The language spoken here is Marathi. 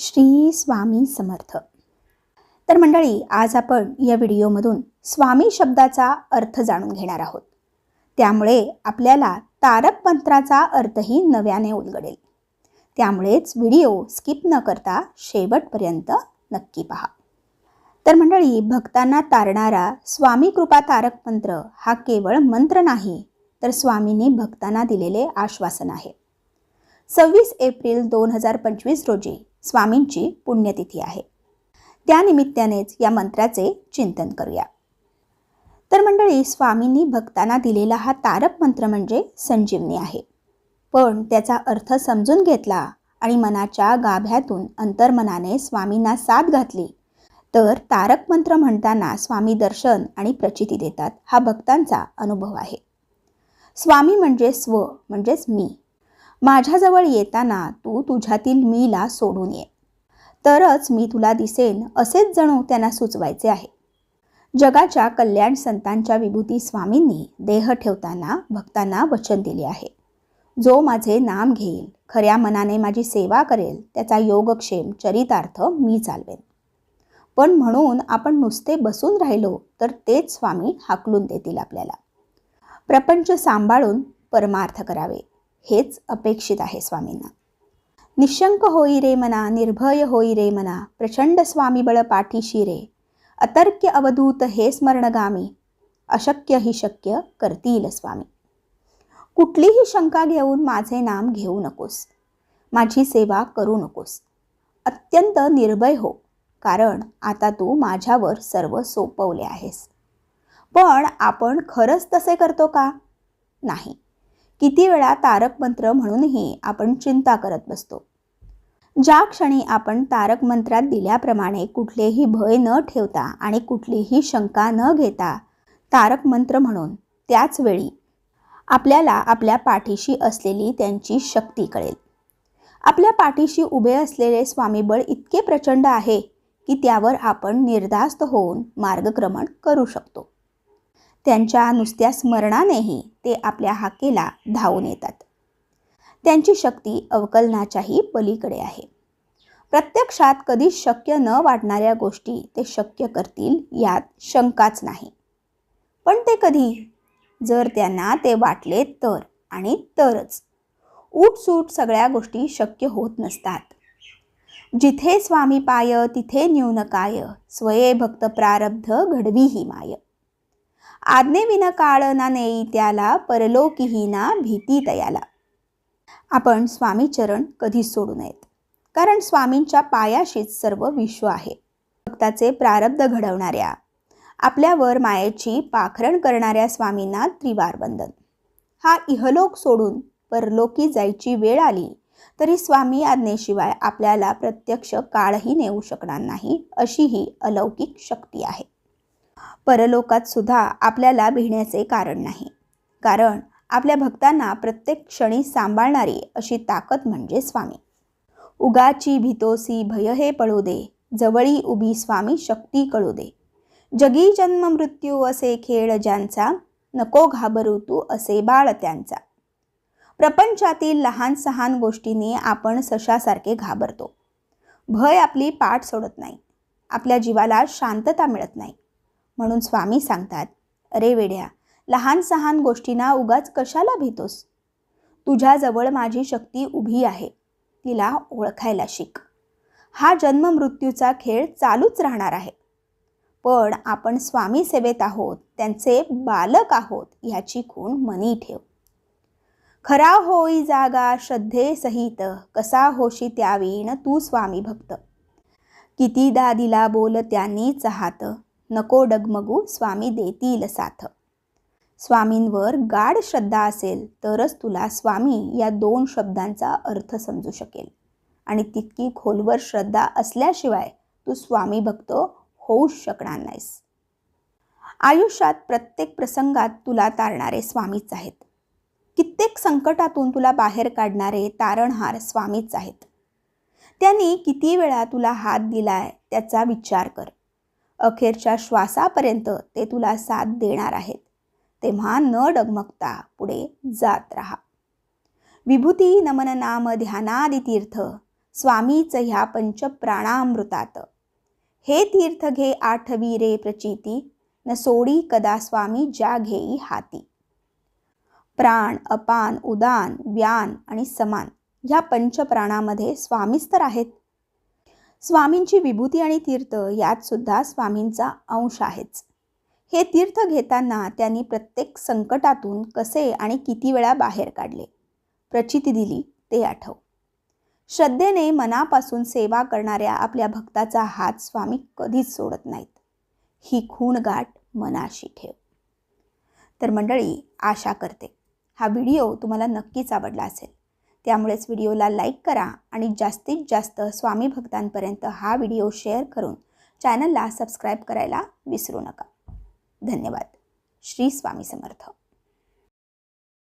श्री स्वामी समर्थ. तर मंडळी आज आपण या व्हिडिओमधून स्वामी शब्दाचा अर्थ जाणून घेणार आहोत. त्यामुळे आपल्याला तारक मंत्राचा अर्थही नव्याने उलगडेल. त्यामुळेच व्हिडिओ स्किप न करता शेवटपर्यंत नक्की पहा. तर मंडळी भक्तांना तारणारा स्वामी कृपा तारक मंत्र हा केवळ मंत्र नाही तर स्वामींनी भक्तांना दिलेले आश्वासन आहे. सव्वीस एप्रिल दोन हजार पंचवीस रोजी स्वामींची पुण्यतिथी आहे. त्यानिमित्तानेच या मंत्राचे चिंतन करूया. तर मंडळी स्वामींनी भक्तांना दिलेला हा तारक मंत्र म्हणजे संजीवनी आहे. पण त्याचा अर्थ समजून घेतला आणि मनाच्या गाभ्यातून अंतर्मनाने स्वामींना साथ घातली तर तारक मंत्र म्हणताना स्वामी दर्शन आणि प्रचिती देतात हा भक्तांचा अनुभव आहे. स्वामी म्हणजे स्व म्हणजेच मी. माझ्याजवळ येताना तू तुझ्यातील मीला सोडून ये. तरच मी तुला दिसेन असेच जणू त्यांना सुचवायचे आहे. जगाच्या कल्याण संतांच्या विभूती स्वामींनी देह ठेवताना भक्तांना वचन दिले आहे. जो माझे नाम घेईल खऱ्या मनाने माझी सेवा करेल त्याचा योगक्षेम चरितार्थ मी चालवेन. पण म्हणून आपण नुसते बसून राहिलो तर तेच स्वामी हाकलून देतील आपल्याला. प्रपंच सांभाळून परमार्थ करावे. हेच अपेक्षित आहे स्वामींना. निशंक होई रे मना निर्भय होई रे मना प्रचंड स्वामी बळ पाठीशी रे अतर्क्य अवधूत हे स्मरणगामी अशक्य ही शक्य करतील स्वामी. कुठलीही शंका घेऊन माझे नाम घेऊ नकोस. माझी सेवा करू नकोस. अत्यंत निर्भय हो कारण आता तू माझ्यावर सर्व सोपवले आहेस. पण आपण खरंच तसे करतो का? नाही. किती वेळा तारक मंत्र म्हणूनही आपण चिंता करत बसतो. ज्या क्षणी आपण तारक मंत्रात दिल्याप्रमाणे कुठलेही भय न ठेवता आणि कुठलीही शंका न घेता तारक मंत्र म्हणून त्याच वेळी आपल्याला आपल्या पाठीशी असलेली त्यांची शक्ती कळेल. आपल्या पाठीशी उभे असलेले स्वामीबळ इतके प्रचंड आहे की त्यावर आपण निर्धास्त होऊन मार्गक्रमण करू शकतो. त्यांच्या नुसत्या स्मरणानेही ते आपल्या हाकेला धावून येतात. त्यांची शक्ती अवकलनाच्याही पलीकडे आहे. प्रत्यक्षात कधीच शक्य न वाटणाऱ्या गोष्टी ते शक्य करतील यात शंकाच नाही. पण ते कधी? जर त्यांना ते वाटले तर आणि तरच. उठसूट सगळ्या गोष्टी शक्य होत नसतात. जिथे स्वामी पाय तिथे न्यून काय स्वये भक्त प्रारब्ध घडवी ही माय. आज्ञेविना काळ ना नेई त्याला परलोकीही ना भीती तयाला आपण स्वामी चरण कधीच सोडू नयेत. कारण स्वामींच्या पायाशीच सर्व विश्व आहे. भक्ताचे प्रारब्ध घडवणाऱ्या आपल्यावर मायेची पाखरण करणाऱ्या स्वामींना त्रिवार बंधन हा इहलोक सोडून परलोकी जायची वेळ आली तरी स्वामी आज्ञेशिवाय आपल्याला प्रत्यक्ष काळही नेऊ शकणार नाही अशी ही अलौकिक शक्ती आहे. परलोकात सुद्धा आपल्याला भिण्याचे कारण नाही. कारण आपल्या भक्तांना प्रत्येक क्षणी सांभाळणारी अशी ताकद म्हणजे स्वामी. उगाची भीतोसी भय हे पळू दे जवळी उभी स्वामी शक्ती कळू दे. जगी जन्म मृत्यू असे खेळ ज्यांचा नको घाबरू तू असे बाळ त्यांचा. प्रपंचातील लहान सहान गोष्टींनी आपण सशासारखे घाबरतो. भय आपली पाठ सोडत नाही. आपल्या जीवाला शांतता मिळत नाही. म्हणून स्वामी सांगतात अरे वेड्या लहान सहान गोष्टींना उगाच कशाला भीतोस? तुझ्याजवळ माझी शक्ती उभी आहे तिला ओळखायला शिक. हा जन्म मृत्यूचा खेळ चालूच राहणार आहे. पण आपण स्वामी सेवेत आहोत त्यांचे बालक आहोत ह्याची खूण मनी ठेव. खरा होई जागा श्रद्धे सहित कसा होशी त्यावीण तू स्वामी भक्त. कितीदा दिला बोल त्यांनी चाहत नको डगमगू स्वामी देतील साथ. स्वामींवर गाढ श्रद्धा असेल तरच तुला स्वामी या दोन शब्दांचा अर्थ समजू शकेल. आणि तितकी खोलवर श्रद्धा असल्याशिवाय तू स्वामी भक्त होऊच शकणार नाहीस. आयुष्यात प्रत्येक प्रसंगात तुला तारणारे स्वामीच आहेत. कित्येक संकटातून तुला बाहेर काढणारे तारणहार स्वामीच आहेत. त्यांनी किती वेळा तुला हात दिलाय त्याचा विचार कर. अखेरच्या श्वासापर्यंत ते तुला साथ देणार आहेत. तेव्हा न डगमगता पुढे जात राहा. विभूती नमन नाम ध्यानादितीर्थ स्वामीच ह्या पंचप्राणामृतात हे तीर्थ घे आठवी रे प्रचिती न सोडी कदा स्वामी ज्या घेई हाती. प्राण अपान उदान व्यान आणि समान ह्या पंचप्राणामध्ये स्वामीच तर आहेत. स्वामींची विभूती आणि तीर्थ यात सुद्धा स्वामींचा अंश आहेच. हे तीर्थ घेताना त्यांनी प्रत्येक संकटातून कसे आणि किती वेळा बाहेर काढले? प्रचिती दिली ते आठव. श्रद्धेने मनापासून सेवा करणाऱ्या आपल्या भक्ताचा हात स्वामी कधीच सोडत नाहीत. ही खूण गाठ मनाशी ठेव. तर मंडळी आशा करते. हा व्हिडिओ तुम्हाला नक्कीच आवडला असेल. त्यामुळेच व्हिडिओला लाईक करा आणि जास्तीत जास्त स्वामी भक्तांपर्यंत हा व्हिडिओ शेअर करून चॅनलला सबस्क्राईब करायला विसरू नका. धन्यवाद. श्री स्वामी समर्थ.